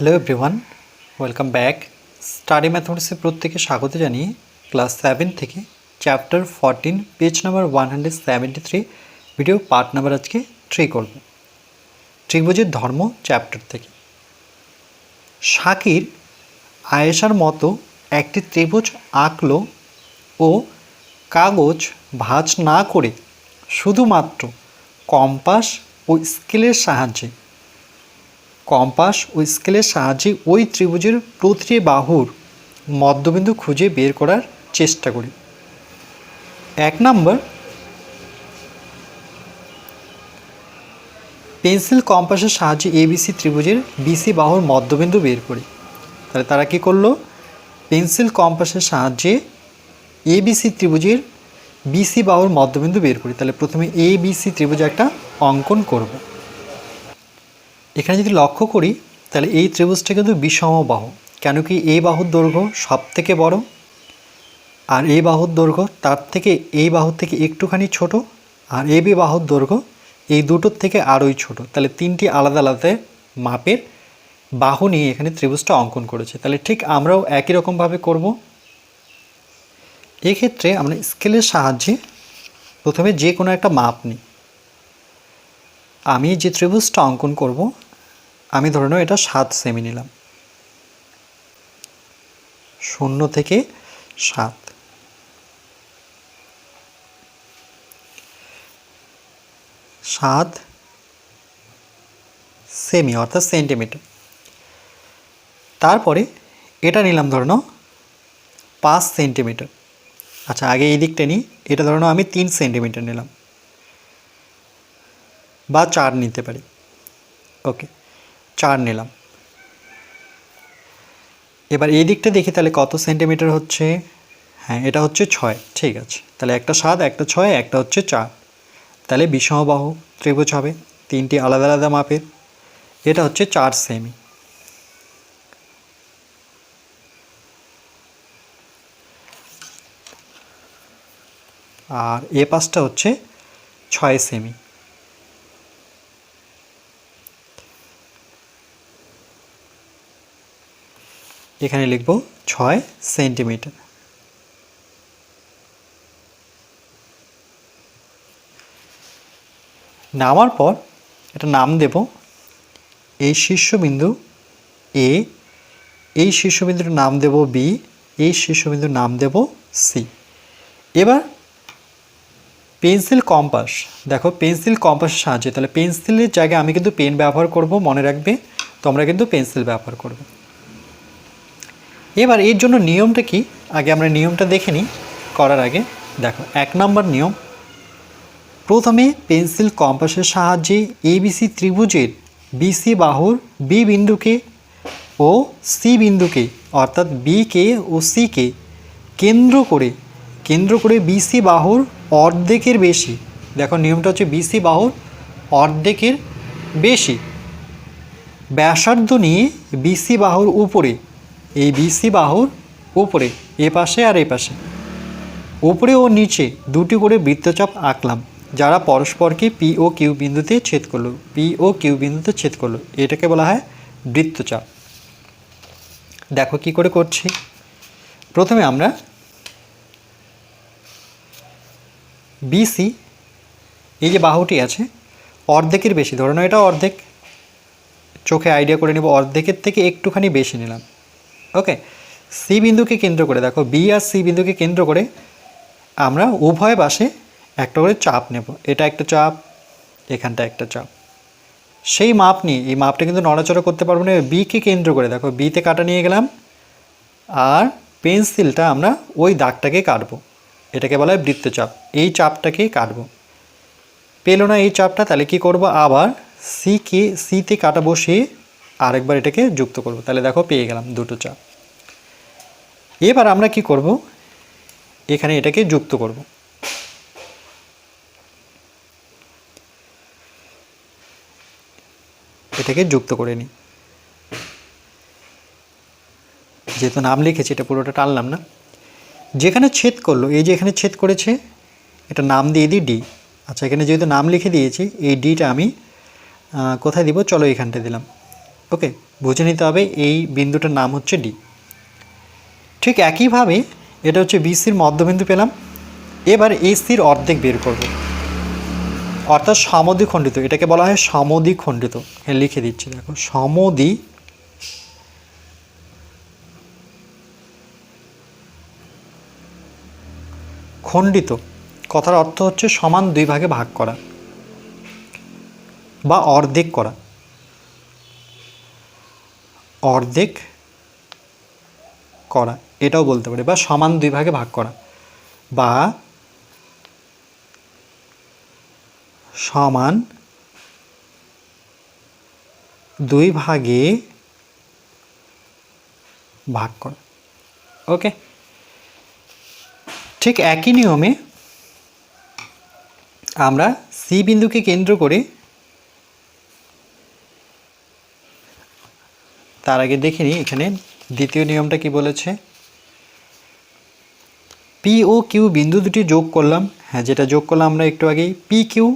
Hello everyone welcome back study ম্যাথমেটিক্সে প্রত্যেকে স্বাগত জানিয়ে ক্লাস সেভেন থেকে chapter fourteen page number one hundred seventy three video part number আজকে three করব। ত্রিভুজের ধর্ম চ্যাপ্টার থেকে। শাকির, আয়েশার মতো একটি ত্রিভুজ আঁকলো ও কাগজ ভাঁজ না করে শুধুমাত্র কম্পাস ও স্কেলের সাহায্যে কম্পাস ও স্কেলের সাহায্যে ওই ত্রিভুজের প্রতিটি বাহুর মধ্যবিন্দু খুঁজে বের করার চেষ্টা করি। এক নম্বর, পেন্সিল কম্পাসের সাহায্যে এবিসি ত্রিভুজের বিসি বাহুর মধ্যবিন্দু বের করি। তাহলে তারা কি করল? পেন্সিল কম্পাসের সাহায্যে এবিসি ত্রিভুজের বিসি বাহুর মধ্যবিন্দু বের করি। তাহলে প্রথমে এ বিসি ত্রিভুজ একটা অঙ্কন করব। এখানে যদি লক্ষ্য করি, তাহলে এই ত্রিভুজটা কিন্তু বিষম বাহু। কেন কি এই বাহুর দৈর্ঘ্য সব থেকে বড়? আর এই বাহুর দৈর্ঘ্য তার থেকে এই বাহুর থেকে একটুখানি ছোট, আর এ বি বাহুর দৈর্ঘ্য এই দুটোর থেকে আরোই ছোট। তাহলে তিনটি আলাদা আলাদা মাপের বাহু নিয়ে এখানে ত্রিভুজটা অঙ্কন করেছে। তাহলে ঠিক আমরাও একই রকমভাবে করব। এক্ষেত্রে আমরা স্কেলের সাহায্যে প্রথমে যে কোনো একটা মাপ নিই। আমি যে ত্রিভুজটা অঙ্কন করব, আমি ধরে নাও এটা সাত সেমি নিলাম। শূন্য থেকে সাত। সাত সেমি অর্থাৎ সেন্টিমিটার তারপরে এটা নিলাম ধরে নাও পাঁচ সেন্টিমিটার আচ্ছা আগে এই দিকটা নিই। এটা ধরে নাও আমি তিন সেন্টিমিটার নিলাম। বা চার নিতে পারি। ওকে, চার নিলাম। এবার এই দিকটা দেখি তাহলে কত সেন্টিমিটার হচ্ছে? হ্যাঁ এটা হচ্ছে ছয়, ঠিক আছে। তাহলে একটা সাত, একটা ছয়, একটা হচ্ছে চার। তাহলে বিষমবাহু ত্রিভুজ হবে, তিনটি আলাদা আলাদা মাপের। এটা হচ্ছে চার সেমি আর এ পাশটা হচ্ছে ছয় সেমি এখানে লিখব ছয় সেন্টিমিটার। নামার পর এটা নাম দেব এই শীর্ষবিন্দু এ এই শীর্ষবিন্দুর নাম দেব বি এই শীর্ষবিন্দুর নাম দেব সি এবার পেন্সিল কম্পাস, দেখো পেন্সিল কম্পাসের সাহায্যে, তাহলে পেন্সিলের জায়গায় আমি কিন্তু পেন ব্যবহার করব, মনে রাখবে, তোমরা কিন্তু পেন্সিল ব্যবহার করবে। এবার এর জন্য নিয়মটা কি? আগে আমরা নিয়মটা দেখে নিই। করার আগে দেখো, এক নম্বর নিয়ম। প্রথমে পেন্সিল কম্পাসের সাহায্যে এবিসি ত্রিভুজের বিসি বাহুর বি বিন্দুকে ও সি বিন্দুকে, অর্থাৎ বিকে ও সিকে কেন্দ্র করে কেন্দ্র করে বিসি বাহুর অর্ধেকের বেশি। দেখো, নিয়মটা হচ্ছে বিসি বাহুর অর্ধেকের বেশি। ব্যাসার্ধ নিয়ে বিসি বাহুর উপরে এই বিসি বাহুর উপরে, এ পাশে আর এ পাশে। উপরে ও নিচে দুটি করে বৃত্তচাপ আঁকলাম, যারা পরস্পরকে পি ও কিউ বিন্দুতে ছেদ করল, পি ও কিউ বিন্দুতে ছেদ করল। এটাকে বলা হয় বৃত্তচাপ। দেখো কি করে করছি। প্রথমে আমরা বিসি এই যে বাহুটি আছে, অর্ধেকের বেশি, ধরে নাও এটা অর্ধেক। চোখে আইডিয়া করে নেব, অর্ধেকের থেকে একটুখানি বেশি নিলাম। ওকে সি বিন্দুকে কেন্দ্র করে, দেখো বি আর সি বিন্দুকে কেন্দ্র করে আমরা উভয় পাশে একটা করে চাপ নেব। এটা একটা চাপ, এখানটা একটা চাপ। সেই মাপ নিয়ে, এই মাপটা কিন্তু নড়াচড়া করতে পারব না। বিকে কেন্দ্র করে, দেখো বিতে কাটা নিয়ে গেলাম, আর পেন্সিলটা আমরা ওই দাগটাকে কাটবো। এটাকে বলা হয় বৃত্তচাপ এই চাপটাকেই কাটবো। পেল না এই চাপটা, তাহলে কি করব? আবার সিকে সিতে কাটা বসিয়ে আরেকবার এটাকে যুক্ত করব। তাহলে দেখো পেয়ে গেলাম দুটো চাপ। এবার আমরা কি করব? এখানে এটাকে যুক্ত করব। এটাকে যুক্ত করে নিই। যেহেতু নাম লিখেছি, এটা পুরোটা টানলাম না। যেখানে ছেদ করল, এই যে এখানে ছেদ করেছে, এটা নাম দিয়ে দিই ডি আচ্ছা এখানে যেহেতু নাম লিখে দিয়েছি, এই ডিটা আমি কোথায় দিব? চলো এখানটা দিলাম। ওকে, বুঝে নিতে হবে এই বিন্দুটার নাম হচ্ছে ডি ঠিক একইভাবে এটা হচ্ছে বিসির মধ্যবিন্দু পেলাম। এবার এসির অর্ধেক বের করব। অর্থাৎ সমদ্বিখণ্ডিত এটাকে বলা হয় সমদ্বিখণ্ডিত হ্যাঁ লিখে দিচ্ছি, দেখো, সমদ্বি খণ্ডিত, কথার অর্থ হচ্ছে সমান দুই ভাগে ভাগ করা বা অর্ধেক করা। অর্ধেক করা, এটাও বলতে পারি, বা সমান দুই ভাগে ভাগ করা, বা সমান দুই ভাগে ভাগ করা, ওকে? ঠিক একই নিয়মে আমরা সি বিন্দুকে কেন্দ্র করে তার আগে দেখে নিই, এখানে দ্বিতীয় নিয়মটা কি বলেছে? পি ও কিউ বিন্দু দুটি যোগ করলাম। হ্যাঁ যেটা যোগ করলাম আমরা একটু আগেই। পি কিউ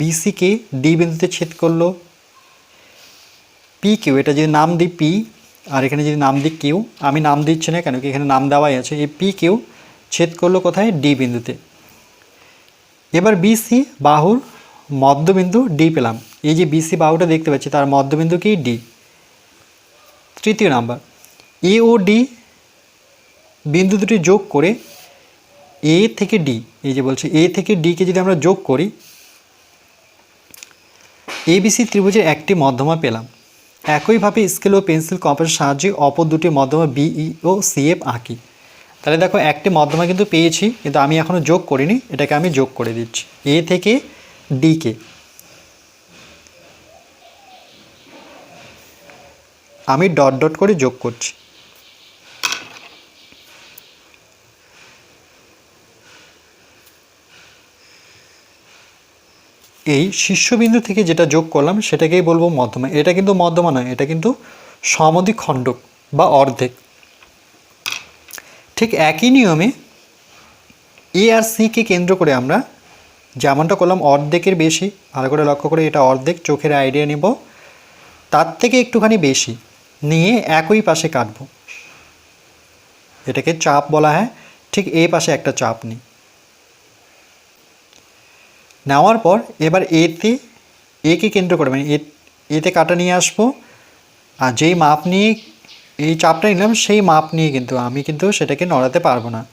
বিসিকে ডি বিন্দুতে ছেদ করল। পি কিউ এটা যদি নাম দিই পি আর এখানে যদি নাম দিই কিউ আমি নাম দিচ্ছি না কেন কি এখানে নাম দেওয়াই আছে। এই পি কিউ ছেদ করল কোথায়? ডি বিন্দুতে। এবার বিসি বাহুর মধ্যবিন্দু ডি পেলাম। এই যে বিসি বাহুটা দেখতে পাচ্ছি, তার মধ্যবিন্দু কি? ডি তৃতীয় নাম্বার। এ ও ডি বিন্দু দুটি যোগ করে এ থেকে ডি এই যে বলছে এ থেকে ডিকে যদি আমরা যোগ করি এবিসি ত্রিভুজের একটি মধ্যমা পেলাম। একইভাবে স্কেল ও পেন্সিল কম্পাসের সাহায্যে অপর দুটি মধ্যমা বিই ও সিএফ আঁকি। তাহলে দেখো, একটি মধ্যমা কিন্তু পেয়েছি, কিন্তু আমি এখনও যোগ করিনি, এটাকে আমি যোগ করে দিচ্ছি। এ থেকে ডিকে আমি ডট ডট করে যোগ করছি। এই শীর্ষবিন্দু থেকে যেটা যোগ করলাম, সেটাকেই বলব মধ্যমা। এটা কিন্তু মধ্যমা নয়, এটা কিন্তু সমদ্বিখণ্ডক বা অর্ধেক। ঠিক একই নিয়মে এ আর সিকে কেন্দ্র করে আমরা যেমনটা করলাম, অর্ধেকের বেশি, ভালো করে লক্ষ্য করে এটা অর্ধেক, চোখের আইডিয়া নিব। তার থেকে একটুখানি বেশি। নিয়ে একই পাশে কাটবো। এটাকে চাপ বলা হয়, ঠিক এই পাশে একটা চাপ নিই। নেওয়ার পর এবার এতে, একে কেন্দ্র করে মানে এতে কাটা নিয়ে আসব। আর যেই মাপ নিয়ে এই চাপটা নিলাম, সেই মাপ নিয়ে কিন্তু আমি কিন্তু সেটাকে নড়াতে পারব না।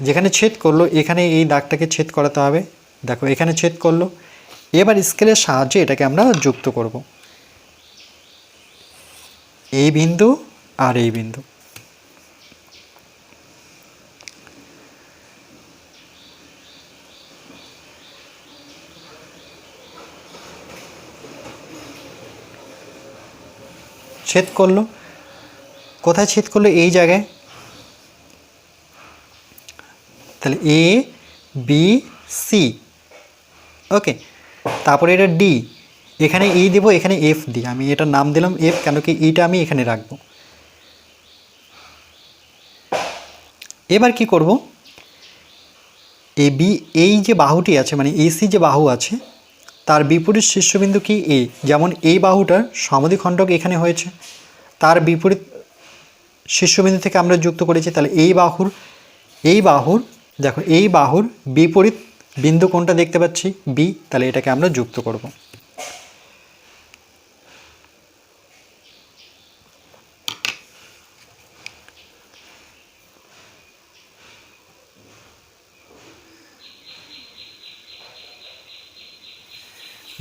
যেখানে ছেদ করল, এখানে এই দাগটাকে ছেদ করাতে হবে। দেখো, এখানে ছেদ করল। এবার স্কেলের সাহায্যে এটাকে আমরা যুক্ত করব। এই বিন্দু আর এই বিন্দু। ছেদ করল। কোথায় ছেদ করল? এই জায়গায়। তাহলে এ, বি, সি। ওকে, তারপরে এটা ডি। এখানে ই দেবো, এখানে এফ দিই আমি এটার নাম দিলাম এফ কেন কি ইটা আমি এখানে রাখব। এবার কি করব? এ বি এই যে বাহুটি আছে মানে এসি যে বাহু আছে, তার বিপরীত শীর্ষবিন্দু কি এ যেমন এই বাহুটার সমদ্বিখণ্ডক এখানে হয়েছে, তার বিপরীত শীর্ষবিন্দু থেকে আমরা যুক্ত করেছি, তাহলে এই বাহুর এই বাহুর, দেখো, এই বাহুর বিপরীত বিন্দু কোনটা দেখতে পাচ্ছি? বি তাহলে এটাকে আমরা যুক্ত করব।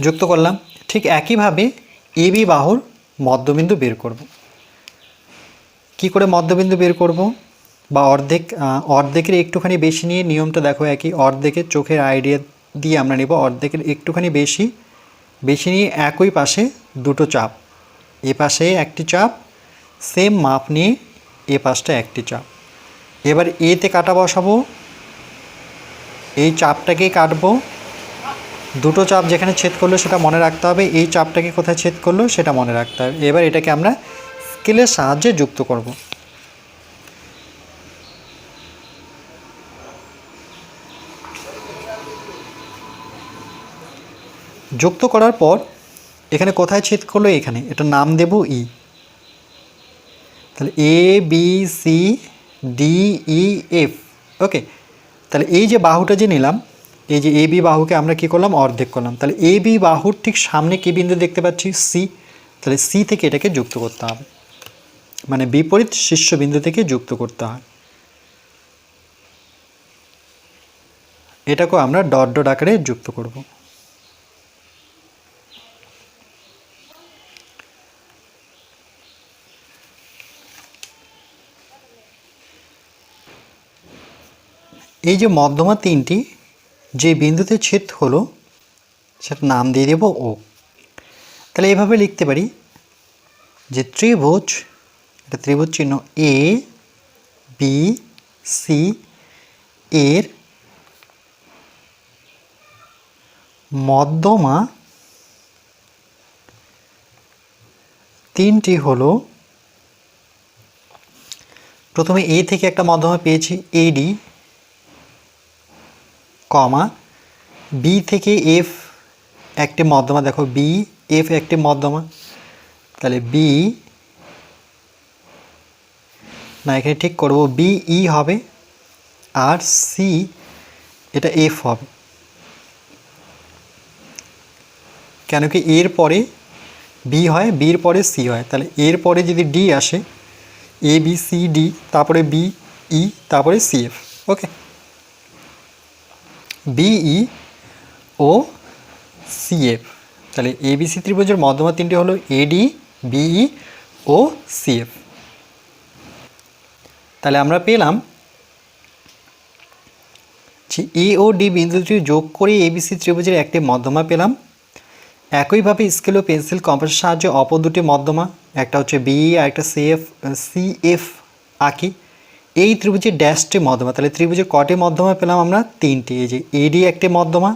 যুক্ত করলাম, ঠিক একইভাবে এবি বাহুর মধ্যবিন্দু বের করব। কি করে মধ্যবিন্দু বের করব? বা অর্ধেক অর্ধেকের একটুখানি বেশি নিয়ে, নিয়মটা দেখো একই, অর্ধেকের চোখের আইডিয়া দিয়ে আমরা নেব, অর্ধেকের একটুখানি বেশি বেশি নিয়ে একই পাশে দুটো চাপ। এ পাশে একটি চাপ সেম মাপ নিয়ে এ পাশটা একটি চাপ। এবার এতে কাটা বসাবো, এই চাপটাকে কাটবো দুটো চাপ যেখানে ছেদ করল সেটা মনে রাখতে হবে, এই চাপটাকে কোথায় ছেদ করল সেটা মনে রাখতে হবে। এবার এটাকে আমরা স্কেলের সাহায্যে যুক্ত করব। যুক্ত করার পর এখানে কোথায় ছেদ করল? এখানে। এটা নাম দেব ই তাহলে A B C D E F okay তাহলে এই যে বাহুটা যে নিলাম এই যে এ বি বাহুকে আমরা কি করলাম? অর্ধেক করলাম। তাহলে এ বি বাহুর ঠিক সামনে কি বিন্দু দেখতে পাচ্ছি? সি। তাহলে সি থেকে এটাকে যুক্ত করতে হবে। মানে বিপরীত শীর্ষবিন্দু থেকে যুক্ত করতে হয়। এটাকেও আমরা ডট ডট আকারে যুক্ত করব। এই যে মধ্যমা তিনটি যে বিন্দুতে ছেদ হলো, সেটা নাম দিয়ে দেব ও তাহলে এভাবে লিখতে পারি যে ত্রিভুজ, এটা ত্রিভুজ চিহ্ন এ বি সি এর মধ্যমা তিনটি হলো, প্রথমে এ থেকে একটা মধ্যমা পেয়েছি এডি কমা বি থেকে এফ একটি মধ্যমা, দেখো বি এফ একটি মধ্যমা, তাহলে বি না, এখানে ঠিক করব বি ই হবে, আর সি এটা এফ হবে। কেন কি এর পরে বি হয় বির পরে সি হয়, তাহলে এর পরে যদি ডি আসে এ বি সি ডি তারপরে বি ই তারপরে সি এফ ওকে বিই ও সিএফ তাহলে এবিসি ত্রিভুজের মধ্যমা তিনটি হলো এডি বিই ও সিএফ তাহলে আমরা পেলাম এ ও ডি বিন্দু দুটি যোগ করে এবিসি ত্রিভুজের একটি মধ্যমা পেলাম, একইভাবে স্কেল ও পেন্সিল কম্পাসের সাহায্যে অপর দুটি মধ্যমা, একটা হচ্ছে বিই আর একটা সিএফ সিএফ আঁকি। এই ত্রিভুজের ড্যাশটি মধ্যমা। তাহলে ত্রিভুজের কটি মধ্যমা পেলাম আমরা? তিনটি। এই যে এডি একটি মধ্যমা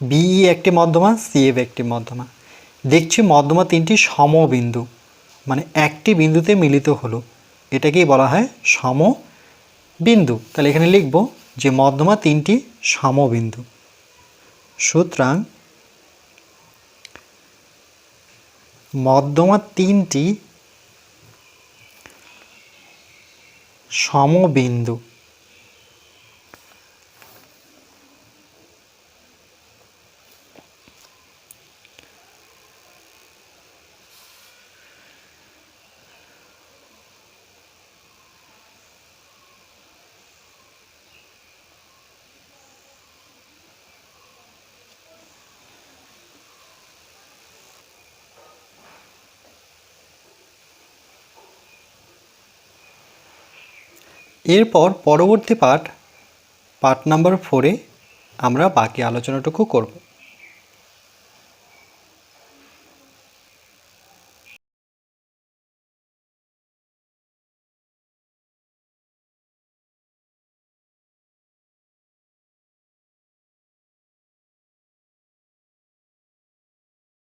বিই একটি মধ্যমা সিএফ একটি মধ্যমা। দেখছি মধ্যমা তিনটি সমবিন্দু মানে একটি বিন্দুতে মিলিত হলো। এটাকেই বলা হয় সমবিন্দু। তাহলে এখানে লিখব যে মধ্যমা তিনটি সমবিন্দু। সুতরাং মধ্যমা তিনটি সমবিন্দু। এরপর পরবর্তী পাঠ পাঠ নাম্বার ফোরে আমরা বাকি আলোচনাটুকু করব।